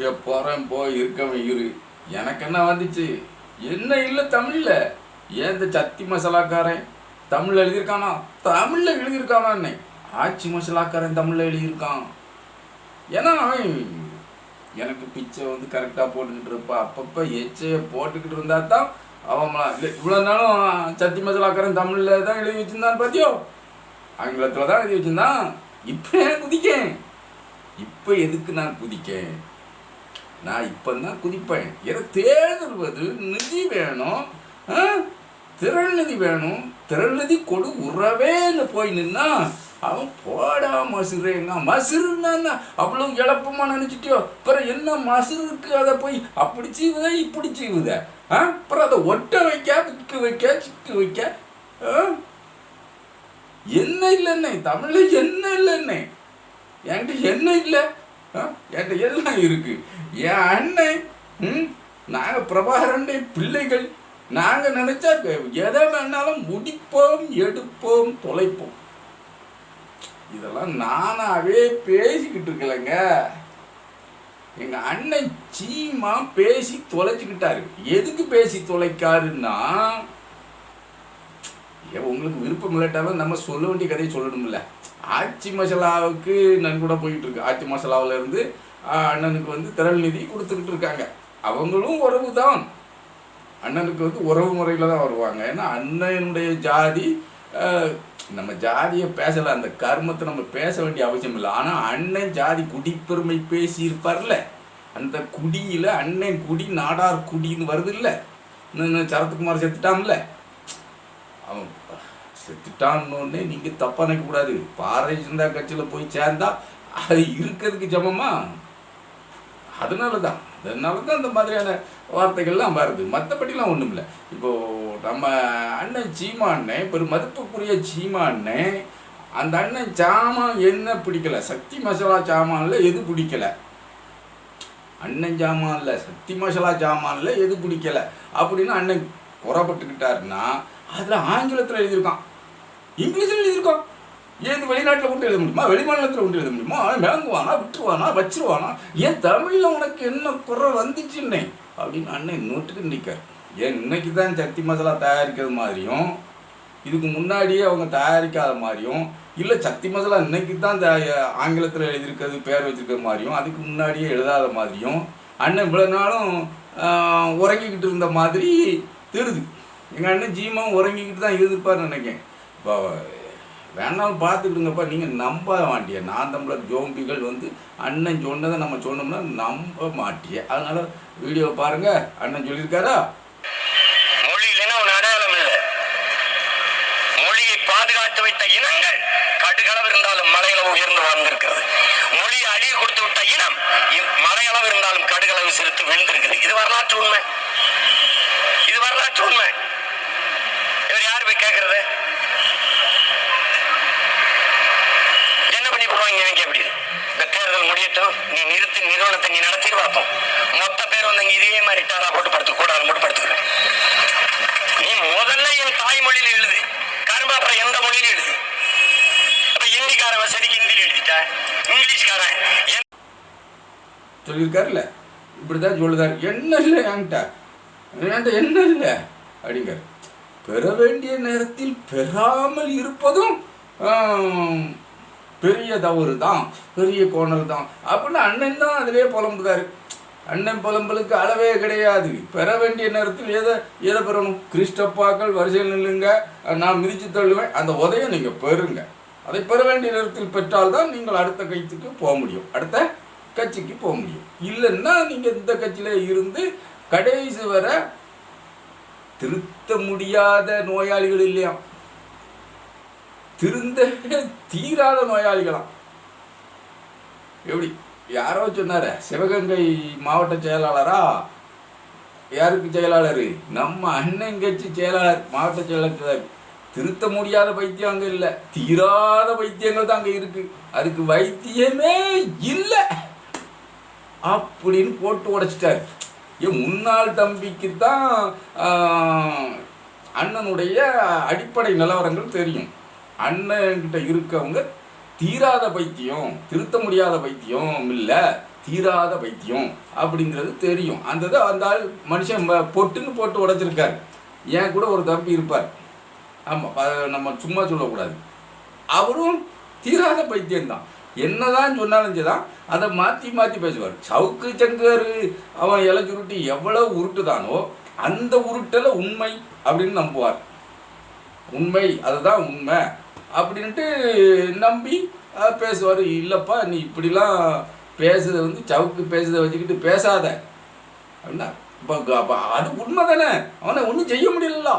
ஏ போகிறேன் போய் இருக்கவன் இரு. எனக்கு என்ன வந்துச்சு? என்ன இல்லை தமிழில்? ஏன் இந்த சத்தி மசாலாக்காரன் தமிழில் எழுதியிருக்கானா? தமிழில் எழுதியிருக்கானா என்ன? ஆச்சி மசாலாக்காரன் தமிழில் எழுதியிருக்கான். ஏன்னா அவன் எனக்கு பிச்சை வந்து கரெக்டாக போட்டுக்கிட்டு இருப்பான் அப்பப்போ எச்சையை போட்டுக்கிட்டு இருந்தா தான் அவன் இல்லை இவ்வளோ நாளும் சத்தி மசாலாக்காரன் தமிழில் தான் எழுதி வச்சுருந்தான் பார்த்தியோ ஆங்கிலத்தில் தான் எழுதி வச்சிருந்தான். இப்போ ஏன் குதிக்கேன்? இப்போ எதுக்கு நான் குதிக்கேன்? நான் இப்போ தான் குதிப்பேன். எனக்கு தேர்தல்வது நிதி வேணும். ஆ? திரள் நிதி வேணும். திரள் நிதி கொடு உறவேன்னு போய் நின்னா அவன் போடா மசுரேங்க மசுருன்னா என்ன? அவ்வளவு இழப்பமா நினைச்சிட்டியோ? அப்புறம் என்ன மசுருக்கு அதை போய் அப்படி செய்வத இப்படி செய்வத? ஆ? அப்புறம் அதை ஒட்ட வைக்க விற்க வைக்க சிக்கு வைக்க ஆ? என்ன இல்லைன்னே தமிழ்ல என்ன இல்லைன்னே என்கிட்ட என்ன இல்லை? என்கிட்ட எல்லாம் இருக்கு. என் அண்ணன் ம் நாங்கள் பிரபாகரனுடைய பிள்ளைகள். நாங்கள் நினைச்சா எதை வேணாலும் முடிப்போம் எடுப்போம் தொலைப்போம். இதெல்லாம் நானாகவே பேசிக்கிட்டு இருக்கலைங்க. எங்கள் அண்ணன் சீமா பேசி தொலைச்சிக்கிட்டாரு. எதுக்கு பேசி தொலைக்காருன்னா ஏன் உங்களுக்கு விருப்பம் இல்லாட்டாலும் நம்ம சொல்ல வேண்டிய கதையை சொல்லணும்ல. ஆச்சி மசாலாவுக்கு நன்கூட போயிட்டு இருக்கு ஆச்சி மசாலாவில் இருந்து அண்ணனுக்கு வந்து திரள் நிதி கொடுத்துக்கிட்டு இருக்காங்க. அவங்களும் உறவு தான். அண்ணனுக்கு வந்து உறவு முறையில் தான் வருவாங்க. ஏன்னா அண்ணனுடைய ஜாதி நம்ம ஜாதியை பேசல. அந்த கர்மத்தை நம்ம பேச வேண்டிய அவசியம் இல்லை. ஆனால் அண்ணன் ஜாதி குடிப்பெருமை பேசியிருப்பார்ல. அந்த குடியில் அண்ணன் குடி நாடார் குடின்னு வருது இல்லை. இன்னும் சரத்குமார் செத்துட்டான்ல அவன் செத்துட்டான்னு நீங்கள் தப்பாக நினைக்கக்கூடாது. பாரதிய ஜனதா கட்சியில் போய் சேர்ந்தா அது இருக்கிறதுக்கு ஜமமா? அதனால தான் அதனால தான் இந்த மாதிரியான வார்த்தைகள்லாம் வருது. மற்றபடிலாம் ஒன்றும் இல்லை. இப்போது நம்ம அண்ணன் சீமா அண்ணன் பெரும் மதிப்புக்குரிய சீமா அந்த அண்ணன் சாமான் என்ன பிடிக்கல? சக்தி மசாலா சாமான்ல எது பிடிக்கல? அண்ணன் ஜாமான்ல சக்தி மசாலா ஜாமான்ல எது பிடிக்கல? அப்படின்னு அண்ணன் குறப்பட்டுக்கிட்டாருன்னா அதில் ஆங்கிலத்தில் எழுதியிருக்கான். இங்கிலீஷில் எழுதியிருக்கோம் ஏன் வெளிநாட்டில் கொண்டு எழுத முடியுமா? வெளிமாநிலத்தில் கொண்டு எழுத முடியுமா? அவன் வாங்குவானா விட்டுருவானா வச்சிருவானா? ஏன் தமிழில் உனக்கு என்ன குறை வந்துச்சுன்னே அப்படின்னு அண்ணன் நோட்டுக்கு நிற்கார் ஏன் இன்னைக்கு தான் சக்தி மசாலா தயாரிக்கிறது மாதிரியும் இதுக்கு முன்னாடியே அவங்க தயாரிக்காத மாதிரியும் இல்லை சக்தி மசாலா இன்னைக்கு தான் ஆங்கிலத்தில் எழுதியிருக்கிறது பேர் வச்சிருக்கிற மாதிரியும் அதுக்கு முன்னாடியே எழுதாத மாதிரியும் அண்ணன் இவ்வளோ நாளும் உறங்கிக்கிட்டு இருந்த மாதிரி தெரிது எங்கள் அண்ணன் ஜீமாவும் உறங்கிக்கிட்டு தான் இருந்திருப்பாருன்னு நினைக்கிறேன். இப்போ வேணாலும் பார்த்துக்கிடுங்கப்பா. நீங்கள் நம்ப மாட்டிய. நான் தமிழர் ஜோம்பிகள் வந்து அண்ணன் சொன்னதை நம்ம சொன்னோம்னா நம்ப மாட்டிய. அதனால வீடியோ பாருங்க. அண்ணன் சொல்லியிருக்காரா? மொழி இல்லைன்னா அடையாளம் இல்லை. மொழியை பாதுகாத்து வைத்த இனங்கள் கடுகளவு இருந்தாலும் மலையளவு உயர்ந்து வாழ்ந்திருக்கிறது. மொழியை அழிய கொடுத்து விட்ட இனம் மலையளவு இருந்தாலும் கடுகளவு சிரித்து விழுந்திருக்குது இது வரலாற்று உண்மை. இது வரலாற்று உண்மை. இவர் யார் போய் கேட்கறது? என்ன பண்ணி எப்படி? இந்த தேர்தல் முடியட்டும் நீ நிறுத்தி நிறுவனத்தை நீ நடத்தி பார்ப்போம் மொத்த பேர் வந்து இதே மாதிரி டாரா போட்டு படுத்து கூடாது மட்டும் படுத்துக்கிறேன் நீ முதல்ல என் தாய்மொழியில் எழுது. கரும்பு அப்புறம் எந்த மொழியிலும் எழுது. அப்ப ஹிந்திக்கார வசதிக்கு ஹிந்தியில் எழுதிட்ட இங்கிலீஷ்காரன் சொல்லியிருக்காருல்ல? இப்படிதான் சொல்லுதார். என்ன இல்லை என்கிட்ட? என்கிட்ட என்ன இல்லை? அப்படிங்க பெற வேண்டிய நேரத்தில் பெறாமல் இருப்பதும் பெரிய தவறு தான் பெரிய கோணல் தான். அப்படின்னு அண்ணன் தான் அதிலே புலம்புதாரு. அண்ணன் புலம்பலுக்கு அளவே கிடையாது. பெற வேண்டிய நேரத்தில் எதை எதை பெறணும்? கிறிஸ்டப்பாக்கள் வரிசையில் நில்லுங்க. நான் மிதித்து தள்ளுவேன். அந்த உதயம் நீங்கள் பெறுங்க. அதை பெற வேண்டிய நேரத்தில் பெற்றால்தான் நீங்கள் அடுத்த கைத்துக்கு போக முடியும். அடுத்த கட்சிக்கு போக முடியும். இல்லைன்னா நீங்கள் இந்த கட்சியில் இருந்து கடைசி வரை திருத்த முடியாத நோயாளிகள் இல்லையா? திருந்த தீராத நோயாளிகளாம். எப்படி? யாரோ சொன்னார சிவகங்கை மாவட்ட செயலாளரா? யாருக்கு செயலாளர்? நம்ம அண்ணன் கட்சி செயலாளர் மாவட்ட செயலாளர் திருத்த முடியாத பைத்தியம் அங்கே இல்லை. தீராத பைத்தியங்கள் தான் அங்கே இருக்கு. அதுக்கு வைத்தியமே இல்லை. அப்படின்னு போட்டு உடைச்சிட்டாரு. என் முன்னாள் தம்பிக்கு தான் அண்ணனுடைய அடிப்படை நிலவரங்கள் தெரியும். அண்ணன்கிட்ட இருக்கவங்க தீராத பைத்தியம் திருத்த முடியாத பைத்தியம் இல்லை தீராத பைத்தியம் அப்படிங்கிறது தெரியும். அந்த இதை அந்த ஆள் மனுஷன் ம- பொட்டுன்னு போட்டு உடைச்சிருக்காரு. ஏன் கூட ஒரு தம்பி இருப்பார். ஆமாம் நம்ம சும்மா சொல்லக்கூடாது. அவரும் தீராத பைத்தியம்தான் என்னதான் சொன்னாலும் சரிதான். அதை மாற்றி மாற்றி பேசுவார். சவுக்கு சங்கர் அவன் இலை சுருட்டி எவ்வளோ உருட்டுதானோ அந்த உருட்டலை உண்மை அப்படின்னு நம்புவார். உண்மை அதுதான் உண்மை. அப்படின்ட்டு நம்பி பேசுவார். இல்லைப்பா நீ இப்படிலாம் பேசுறத வந்து சவுக்கு பேசுறதை வச்சுக்கிட்டு பேசாத. அப்படின்னா இப்போ அது உண்மை தானே அவனை ஒன்றும் செய்ய முடியல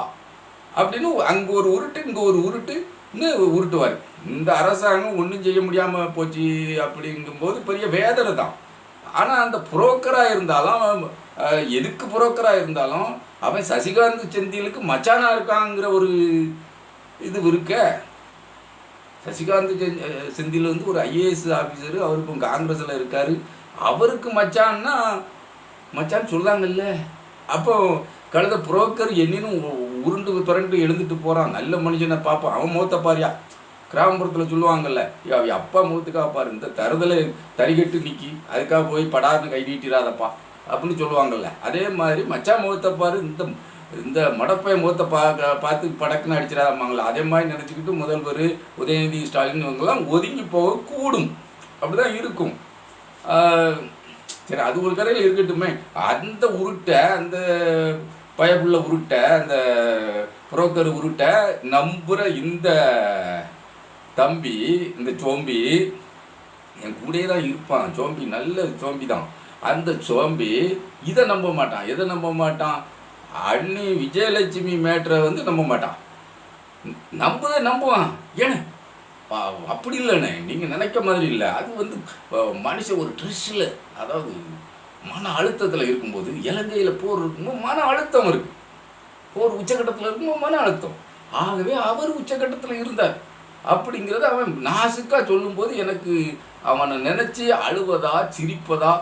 அப்படின்னு அங்கே ஒரு உருட்டு இங்கே ஒரு உருட்டுன்னு உருட்டுவார். இந்த அரசாங்கம் ஒன்றும் செய்ய முடியாமல் போச்சு அப்படிங்கும்போது பெரிய வேதனை தான். ஆனால் அந்த புரோக்கராக இருந்தாலும் அவன், எதுக்கு புரோக்கராக இருந்தாலும் அவன் சசிகாந்த் செந்திலுக்கு மச்சானாக இருக்காங்கிற ஒரு இது இருக்க. சசிகாந்த் செந்தில் வந்து ஒரு ஐஏஎஸ் ஆஃபீஸர் அவர் இப்போ காங்கிரஸில் இருக்கார். அவருக்கு மச்சான்னா மச்சான் சொல்கிறாங்கல்ல அப்போ கழுத புரோக்கர் என்னன்னு உருண்டு துரண்டு எழுந்துட்டு போகிறான் நல்ல மனுஷனை பார்ப்பான். அவன் மூத்த பாரியா? கிராமப்புறத்தில் சொல்லுவாங்கல்ல அப்பா முகத்துக்காக பாரு. இந்த தருதலை தறிகட்டு நிற்கி அதுக்காக போய் படாருன்னு கை நீட்டிடாதப்பா அப்படின்னு சொல்லுவாங்கல்ல. அதே மாதிரி மச்சான் முகத்தை பாரு. இந்த இந்த மடப்பை மூத்த பார்க்க பார்த்து படக்குன்னு அடிச்சிடாமாங்களா அதே மாதிரி நினச்சிக்கிட்டு முதல்வர் உதயநிதி ஸ்டாலின் இவங்கெல்லாம் ஒதுங்கி போக கூடும். அப்படிதான் இருக்கும். சரி அது ஒரு கரையில் இருக்கட்டுமே. அந்த உருட்டை அந்த பயப்புள்ள உருட்டை அந்த புரோக்கர் உருட்டை நம்புகிற இந்த தம்பி இந்த சோம்பி என் கூடயே தான் இருப்பான். சோம்பி நல்ல சோம்பி தான். அந்த சோம்பி இதை நம்ப மாட்டான். எதை நம்ப மாட்டான்? அண்ணி விஜயலட்சுமி மேட்ரை வந்து நம்ப மாட்டான். நம்புதே நம்புவான். ஏன்? அப்படி இல்லைண்ணே. நீங்கள் நினைக்க மாதிரி இல்லை. அது வந்து மனுஷன் ஒரு ட்ரெஸ்ஸில் அதாவது மன அழுத்தத்தில் இருக்கும்போது இலங்கையில் போர் இருக்கும்போது மன அழுத்தம் இருக்கு. போர் உச்சக்கட்டத்தில் இருக்கும்போது மன அழுத்தம். ஆகவே அவர் உச்சக்கட்டத்தில் இருந்தார். அப்படிங்கிறத அவன் நாசுக்காக சொல்லும்போது எனக்கு அவனை நினச்சி அழுவதா சிரிப்பதா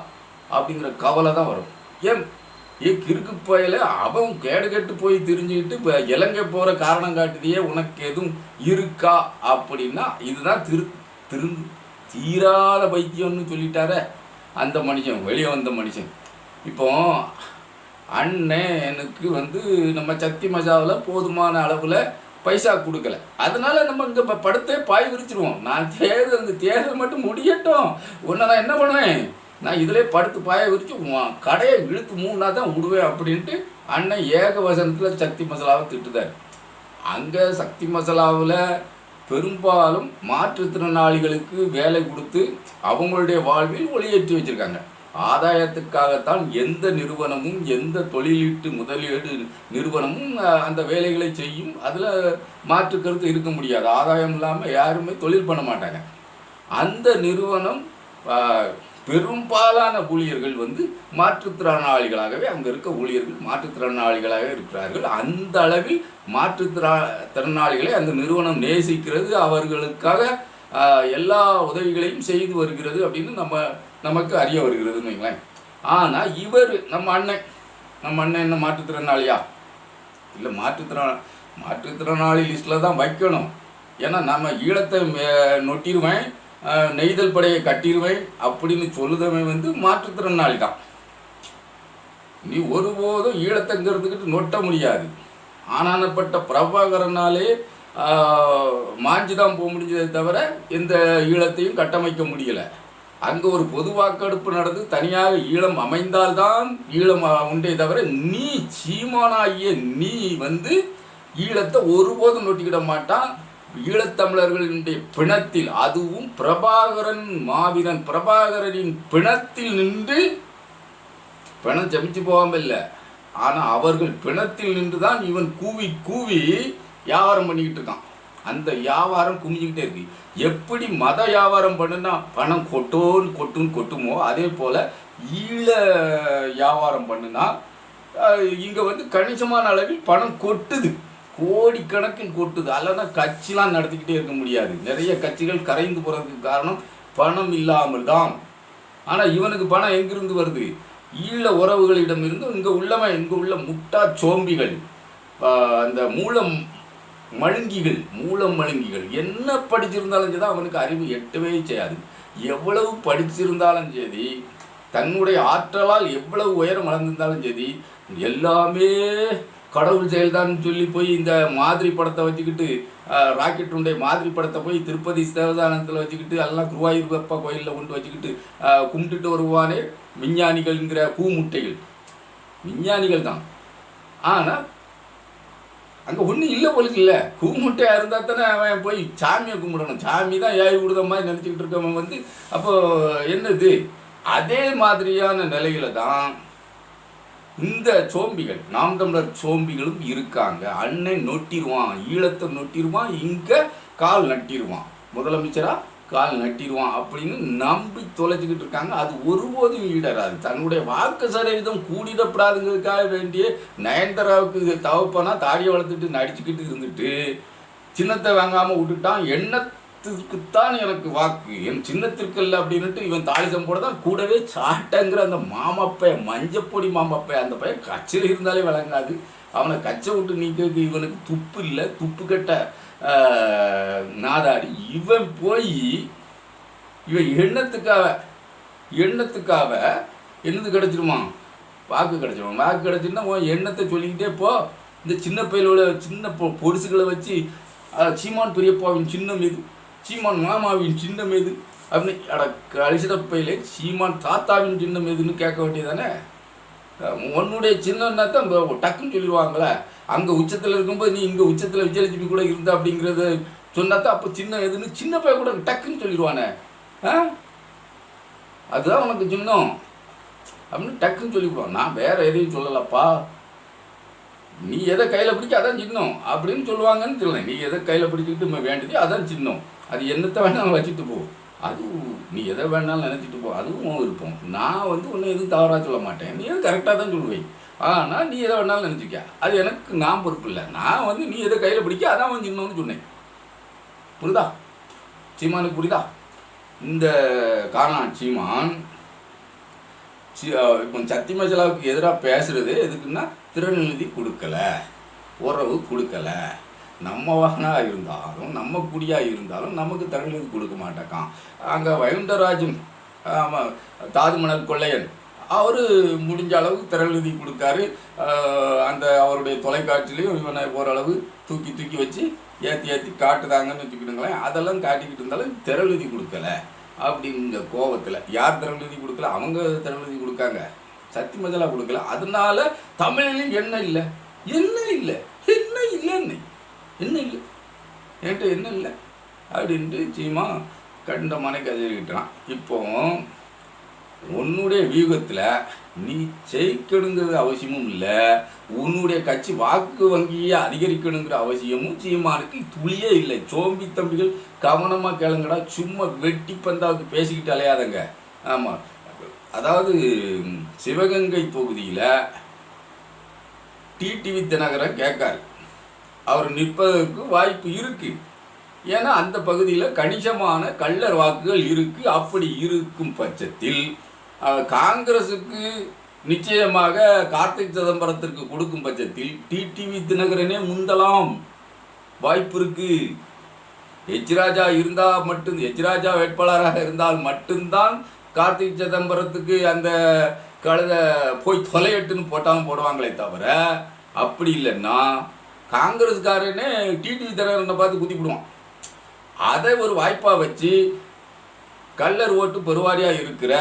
அப்படிங்கிற கவலை தான் வரும். ஏன்? ஏ கிறுக்கு பயல அவன் கேடு கெட்டு போய் தெரிஞ்சுக்கிட்டு இப்போ இலங்கை போகிற காரணம் காட்டுதியே உனக்கு எதுவும் இருக்கா அப்படின்னா இதுதான் திரு திரு தீராத பைத்தியம்னு சொல்லிட்டாரே அந்த மனுஷன் வெளியே வந்த மனுஷன். இப்போ அண்ணனுக்கு வந்து நம்ம சக்தி மசாவில் போதுமான அளவில் பைசா கொடுக்கல. அதனால நம்ம இங்கே இப்போ படுத்தே பாய் விரிச்சிருவோம். நான் தேர்தல் இந்த தேர்தல் மட்டும் முடியட்டும். உன்னை நான் என்ன பண்ணுவேன்? நான் இதிலே படுத்து பாய விரிச்சு கடையை இழுத்து மூணா தான் விடுவேன் அப்படின்ட்டு அண்ணன் ஏக வசனத்தில் சக்தி மசாலாவை திட்டுதார். அங்கே சக்தி மசாலாவில் பெரும்பாலும் மாற்றுத்திறனாளிகளுக்கு வேலை கொடுத்து அவங்களுடைய வாழ்வில் ஒளியேற்றி வச்சுருக்காங்க. ஆதாயத்துக்காகத்தான் எந்த நிறுவனமும் எந்த தொழிலீட்டு முதலீடு நிறுவனமும் அந்த வேலைகளை செய்யும். அதில் மாற்று கருத்து இருக்க முடியாது. ஆதாயம் இல்லாமல் யாருமே தொழில் பண்ண மாட்டாங்க. அந்த நிறுவனம் பெரும்பாலான ஊழியர்கள் வந்து மாற்றுத்திறனாளிகளாகவே அங்கே இருக்க ஊழியர்கள் மாற்றுத்திறனாளிகளாக இருக்கிறார்கள். அந்த அளவில் மாற்றுத்திற திறனாளிகளை அந்த நிறுவனம் நேசிக்கிறது. அவர்களுக்காக எல்லா உதவிகளையும் செய்து வருகிறது அப்படின்னு நம்ம நமக்கு அறிய வருகிறதுன்னு வைங்களேன். ஆனால் இவர் நம்ம அண்ணன் நம்ம அண்ணன் என்ன மாற்றுத்திறனாளியா? இல்லை மாற்றுத்திறனா மாற்றுத்திறனாளி லிஸ்ட்டில் தான் வைக்கணும். ஏன்னா நம்ம ஈழத்தை நொட்டிடுவேன். நெய்தல் படையை கட்டிடுவேன் அப்படின்னு சொல்லுதவன் வந்து மாற்றுத்திறனாளி தான் நீ ஒருபோதும் ஈழத்தங்கிறதுக்கிட்டு நொட்ட முடியாது. ஆனானப்பட்ட பிரபாகரனாலே மாஞ்சி தான் போக முடிஞ்சதே தவிர எந்த ஈழத்தையும் கட்டமைக்க முடியலை. அங்கே ஒரு பொது வாக்கெடுப்பு நடந்து தனியாக ஈழம் அமைந்தால்தான் ஈழம் உண்டே தவிர நீ சீமானாகிய நீ வந்து ஈழத்தை ஒருபோதும் நொட்டிக்கிட மாட்டான். ஈழத்தமிழர்களினுடைய பிணத்தில் அதுவும் பிரபாகரன் மாவீரன் பிரபாகரனின் பிணத்தில் நின்று பிணம் ஜமிச்சு போகாம இல்லை. ஆனால் அவர்கள் பிணத்தில் நின்று தான் இவன் கூவி கூவி வியாபாரம் பண்ணிக்கிட்டு இருக்கான். அந்த வியாபாரம் குமிஞ்சிக்கிட்டே இருக்கு. எப்படி மத வியாபாரம் பண்ணுனா பணம் கொட்டோன்னு கொட்டுன்னு கொட்டுமோ அதே போல் ஈழ வியாபாரம் பண்ணுனா இங்கே வந்து கணிசமான அளவில் பணம் கொட்டுது. கோடிக்கணக்கில் கொட்டுது. அல்லனா கட்சிலாம் நடத்திக்கிட்டே இருக்க முடியாது. நிறைய கட்சிகள் கரைந்து போகிறதுக்கு காரணம் பணம் இல்லாமல் தான். ஆனால் இவனுக்கு பணம் எங்கிருந்து வருது? ஈழ உறவுகளிடமிருந்து இங்கே உள்ளவன் இங்கே உள்ள முட்டா சோம்பிகள் அந்த மூலம் மழுங்கிகள் மூலம் மழுங்கிகள். என்ன படிச்சிருந்தாலும் சரி அவனுக்கு அறிவு எட்டவே செய்யாது. எவ்வளவு படிச்சிருந்தாலும் சரி தன்னுடைய ஆற்றலால் எவ்வளவு உயரம் வளர்ந்திருந்தாலும் சரி எல்லாமே கடவுள் செயல்தான் சொல்லி போய் இந்த மாதிரி படத்தை வச்சுக்கிட்டு ராக்கெட் உண்டை மாதிரி படத்தை போய் திருப்பதி தேவதானத்தில் வச்சுக்கிட்டு எல்லாம் குருவாயூர் அப்பா கோயிலில் கொண்டு வச்சுக்கிட்டு கும்பிட்டுட்டு வருவானே விஞ்ஞானிகள்ங்கிற கூமுட்டைகள் விஞ்ஞானிகள் தான். ஆனால் அங்கே ஒன்றும் இல்லை போலுக்கு இல்லை. கூமுட்டையாக இருந்தால் தானே அவன் போய் சாமியை கும்பிடணும். சாமி தான் ஏறி விடுத மாதிரி நினச்சிக்கிட்டு இருக்கவன் வந்து அப்போது என்னது? அதே மாதிரியான நிலையில தான் இந்த சோம்பிகள் நாம் தமிழர் சோம்பிகளும் இருக்காங்க. அண்ணன் நொட்டிடுவான் ஈழத்தை நொட்டிடுவான் இங்கே கால் நட்டிடுவான் முதலமைச்சரா? கால் நட்டிடுவான் அப்படின்னு நம்பி தொலைச்சிக்கிட்டு இருக்காங்க. அது ஒருபோதும் ஈடராது. தன்னுடைய வாக்கு சதவீதம் கூடிடப்படாதுங்கிறதுக்காக வேண்டிய நயன்தாராவுக்கு தவப்பனா தாடியை வளர்த்துட்டு நடிச்சுக்கிட்டு இருந்துட்டு சின்னத்தை வாங்காமல் விட்டுட்டான் என்ன தான் எனக்கு வாக்கு. என் சின்னத்திற்கு இல்லை அப்படின்னுட்டு இவன் தாளிசம் போட தான் கூடவே சாட்டங்கிற அந்த மாமப்பை மஞ்சப்பொடி மாமப்பை அந்த பையன் கச்சில் இருந்தாலே விளங்காது. அவனை கச்சை விட்டு நீக்க இவனுக்கு துப்பு இல்லை. துப்பு கட்ட நாதாடி. இவன் போய் இவன் எண்ணத்துக்காக எண்ணத்துக்காக என்னது கிடச்சிருமா? வாக்கு கிடச்சிருமா? வாக்கு கிடச்சிருந்தா உன் எண்ணத்தை சொல்லிக்கிட்டே போ. இந்த சின்ன பயிலோட சின்ன பொ பொடிசுகளை வச்சு சீமான் பெரியப்பாவின் சின்னம் இது சீமான் மாமாவின் சின்னம் எது அப்படின்னு அட கழிச்சிட பையிலே சீமான் தாத்தாவின் சின்னம் எதுன்னு கேட்க வேண்டியதானே? உன்னுடைய சின்னம்னா தான் டக்குன்னு சொல்லிடுவாங்களே. அங்கே உச்சத்தில் இருக்கும்போது நீ இங்கே உச்சத்தில் விஜயலட்சுமி கூட இருந்த அப்படிங்கிறத சொன்னா தான் அப்போ சின்ன எதுன்னு சின்ன பையன் கூட டக்குன்னு சொல்லிடுவானே. ஆ அதுதான் உனக்கு சின்னம். அப்படின்னு டக்குன்னு சொல்லிவிடுவான். நான் வேற எதையும் சொல்லலப்பா. நீ எதை கையில் பிடிக்க அதான் சின்னம். அப்படின்னு சொல்லுவாங்கன்னு சொல்லலை. நீ எதை கையில் பிடிச்சிக்கிட்டு வேண்டியது அதான் சின்னம். அது என்னத்தை வேணாலும் வச்சுட்டு போ. அது நீ எதை வேணாலும் நினச்சிட்டு போ. அதுவும் உன் விருப்பம். நான் வந்து ஒன்றும் எதுவும் தவறாக சொல்ல மாட்டேன். நீ எதுவும் கரெக்டாக தான் சொல்லுவேன். ஆனால் நீ எதை வேணாலும் நினச்சிக்க அது எனக்கு நான் பொறுப்பு இல்லை. நான் வந்து நீ எதை கையில் பிடிக்க அதான் வந்து சின்னம்னு சொன்னேன். புரியுதா? சீமானுக்கு புரியுதா? இந்த காரணம் சீமான் சி- இப்போ சத்தியமஜலாவுக்கு எதிராக பேசுகிறது எதுக்குன்னா திறநிதி கொடுக்கல. உறவு கொடுக்கல. நம்மவானா இருந்தாலும் நம்ம குடியா இருந்தாலும் நமக்கு தமிழுக்கு கொடுக்க மாட்டேக்கான். அங்கே வைகுண்டராஜன் ஆமாம் தாதுமணல் கொள்ளையன் அவர் முடிஞ்ச அளவுக்கு திறநிதி கொடுக்காரு. அந்த அவருடைய தொலைக்காட்சியிலையும் இவனை ஓரளவு தூக்கி தூக்கி வச்சு ஏற்றி ஏற்றி காட்டுதாங்கன்னு வச்சுக்கிட்டுங்களேன் அதெல்லாம் காட்டிக்கிட்டு இருந்தாலும் திறநிதி கொடுக்கல. அப்படிங்கிற கோவத்தில். யார் திறநிதி கொடுக்கல? அவங்க திறநிதி கொடுக்காங்க. சத்தி கொடுக்கல. அதனால தமிழிலும் என்ன இல்லை? என்ன இல்லை என்ன இல்லைன்னு என்ன இல்லை என்கிட்ட என்ன இல்லை? அப்படின்ட்டு சீமா கண்ட மனை கதறிக்கிட்டான் இப்போ உன்னுடைய வியூகத்தில் நீ ஜெயிக்கணுங்கிறது அவசியமும் இல்லை. உன்னுடைய கட்சி வாக்கு வங்கியை அதிகரிக்கணுங்கிற அவசியமும் சீமானுக்கு துளியே இல்லை. சோம்பி தம்பிகள் கவனமாக கேளுங்கடா. சும்மா வெட்டி பந்தாவுக்கு பேசிக்கிட்டு அலையாதங்க. ஆமாம் அதாவது சிவகங்கை தொகுதியில் டிடிவி தினகரன் கேட்காரு. அவர் நிற்பதற்கு வாய்ப்பு இருக்கு. ஏன்னா அந்த பகுதியில் கணிசமான கள்ளர் வாக்குகள் இருக்கு. அப்படி இருக்கும் பட்சத்தில் காங்கிரஸுக்கு காங்கிரசுக்கு நிச்சயமாக கார்த்திக் சிதம்பரத்திற்கு கொடுக்கும் பட்சத்தில் டிடிவி தினகரனே முந்தலாம். வாய்ப்பு இருக்கு. எச்ராஜா இருந்தால் மட்டும் எச்ராஜா வேட்பாளராக இருந்தால் மட்டும்தான் கார்த்திக் சிதம்பரத்துக்கு அந்த கழுத போய் தொலையட்டுன்னு போட்டாலும் போடுவாங்களே தவிர அப்படி இல்லைன்னா காங்கிரஸ்காரனே டிடிவி தினகரனை பார்த்து குத்திவிடுவான் அதை ஒரு வாய்ப்பாக வச்சு கல்லர் ஓட்டு பெருவாரியாக இருக்கிற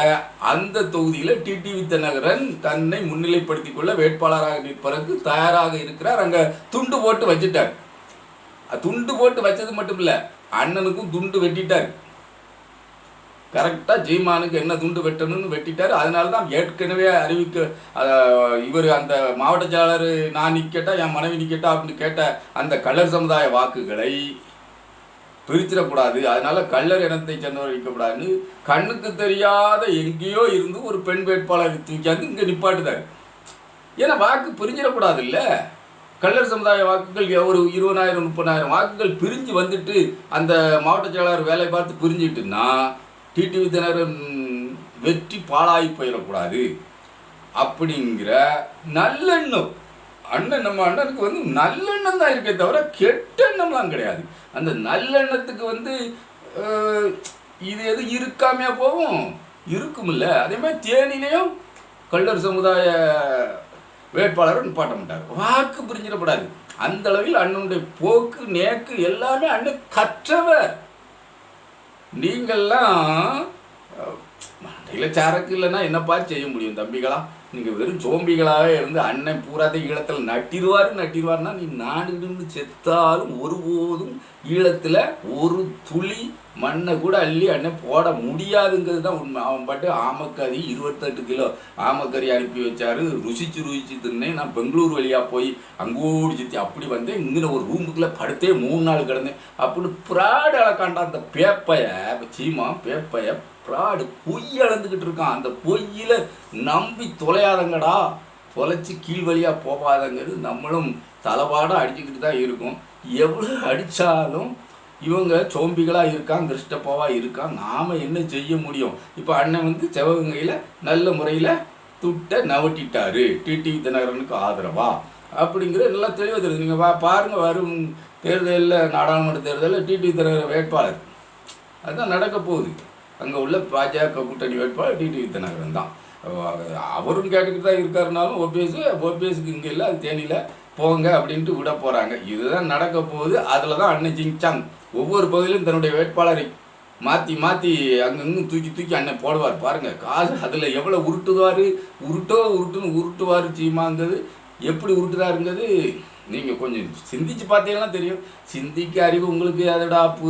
அந்த தொகுதியில் டிடிவி தினகரன் தன்னை முன்னிலைப்படுத்திக் கொள்ள வேட்பாளராக நிற்பதற்கு தயாராக இருக்கிறார். அங்கே துண்டு போட்டு வச்சுட்டார். துண்டு போட்டு வச்சது மட்டும் இல்லை அண்ணனுக்கும் துண்டு வெட்டிட்டார். கரெக்டாக ஜீமானுக்கு என்ன துண்டு வெட்டணும்னு வெட்டிட்டார். அதனால தான் ஏற்கனவே அறிவிக்க இவர் அந்த மாவட்ட செயலாளர் நான் நிற்கட்டா என் மனைவி நிற்கட்டா அப்படின்னு கேட்ட அந்த கள்ளர் சமுதாய வாக்குகளை பிரிச்சிடக்கூடாது. அதனால கள்ளர் இனத்தை சேர்ந்தவர் வைக்கக்கூடாதுன்னு கண்ணுக்கு தெரியாத எங்கேயோ இருந்து ஒரு பெண் வேட்பாளரை தூக்கியாந்து இங்கே நிப்பாட்டுதார். ஏன்னா வாக்கு பிரிஞ்சிடக்கூடாது இல்லை கள்ளர் சமுதாய வாக்குகள் ஒரு இருபதாயிரம் முப்பதாயிரம் வாக்குகள் பிரிஞ்சு வந்துட்டு அந்த மாவட்ட செயலாளர் வேலை பார்த்து பிரிஞ்சுட்டுன்னா டிடிவி தினகரன் வெற்றி பாழாகி போயிடக்கூடாது அப்படிங்கிற நல்லெண்ணம். அண்ணன் நம்ம அண்ணனுக்கு வந்து நல்லெண்ணம் தான் இருக்கே தவிர கெட்ட எண்ணம்லாம் கிடையாது. அந்த நல்லெண்ணத்துக்கு வந்து இது எது இருக்காமையா போகும்? இருக்குமில்ல. அதே மாதிரி தேனிலையும் கள்ளர் சமுதாய வேட்பாளரும் நிப்பாட்ட மாட்டார் வாக்கு பிரிஞ்சிடப்படாது அந்த அளவில் அண்ணனுடைய போக்கு நேக்கு எல்லாமே அண்ணன் கற்றவர். நீங்கள்லாம் மண்டையில் சரக்கு இல்லைன்னா என்னப்பா செய்ய முடியும் தம்பிகளா? நீங்கள் வெறும் சோம்பிகளாகவே இருந்து அண்ணன் பூராத்தையும் ஈழத்தில் நட்டிடுவார் நட்டிருவாருன்னா நீ நாடுன்னு செத்தாலும் ஒருபோதும் ஈழத்தில் ஒரு துளி மண்ணை கூட அள்ளி அண்ணன் போட முடியாதுங்கிறது தான் உண்மை. அவன் பாட்டு ஆமக்கறி இருபத்தெட்டு கிலோ ஆமக்கறி அனுப்பி வச்சாரு. ருசிச்சு ருசிச்சு தின்னேன். நான் பெங்களூர் வழியாக போய் அங்கோடி சுற்றி அப்படி வந்தேன். இங்கே ஒரு ரூமுக்குள்ளே படுத்தே மூணு நாள் கிடந்தேன். அப்படின்னு ப்ராடு அளக்காண்டா அந்த பேப்பைய. சீமா பேப்பைய ப்ராடு பொய் அளந்துக்கிட்டு இருக்கான். அந்த பொய்யில் நம்பி தொலையாதங்கடா. தொலைச்சி கீழ் வழியாக போகாதங்கிறது நம்மளும் தலைபாடாக அடிச்சுக்கிட்டு தான் இருக்கும். எவ்வளோ அடித்தாலும் இவங்க சோம்பிகளாக இருக்கான் திருஷ்டப்பாவாக இருக்கான் நாம் என்ன செய்ய முடியும்? இப்போ அண்ணன் வந்து சிவகங்கையில் நல்ல முறையில் துட்டை நவட்டிட்டாரு. டிடிவி தினகரனுக்கு ஆதரவா? அப்படிங்கிற நல்லா தெளிவாக தெரியுது. நீங்கள் வா பாருங்கள் வரும் தேர்தலில் நாடாளுமன்ற தேர்தலில் டிடிவி தினகரன் வேட்பாளர். அதுதான் நடக்க போகுது. அங்கே உள்ள பாஜக கூட்டணி வேட்பாளர் டிடிவி தினகரன் தான். அவரும் கேட்டுக்கிட்டு தான் இருக்காருனாலும் ஓபிஎஸ் ஓபிஎஸ்க்கு இங்கே இல்லை அது தேனியில் போங்க அப்படின்ட்டு விட போகிறாங்க இதுதான் நடக்க போகுது. அதில் தான் அண்ணன் ஜிங்சாங். ஒவ்வொரு பகுதியிலும் தன்னுடைய வேட்பாளரை மாற்றி மாற்றி அங்கங்கும் தூக்கி தூக்கி அண்ணன் போடுவார். பாருங்கள் காசு அதில் எவ்வளோ உருட்டுவார்? உருட்டோ உருட்டுன்னு உருட்டுவார் சீமாங்கிறது எப்படி உருட்டுறாருங்கிறது நீங்கள் கொஞ்சம் சிந்திச்சு பார்த்தீங்கன்னா தெரியும். சிந்திக்க அறிவு உங்களுக்கு அதோட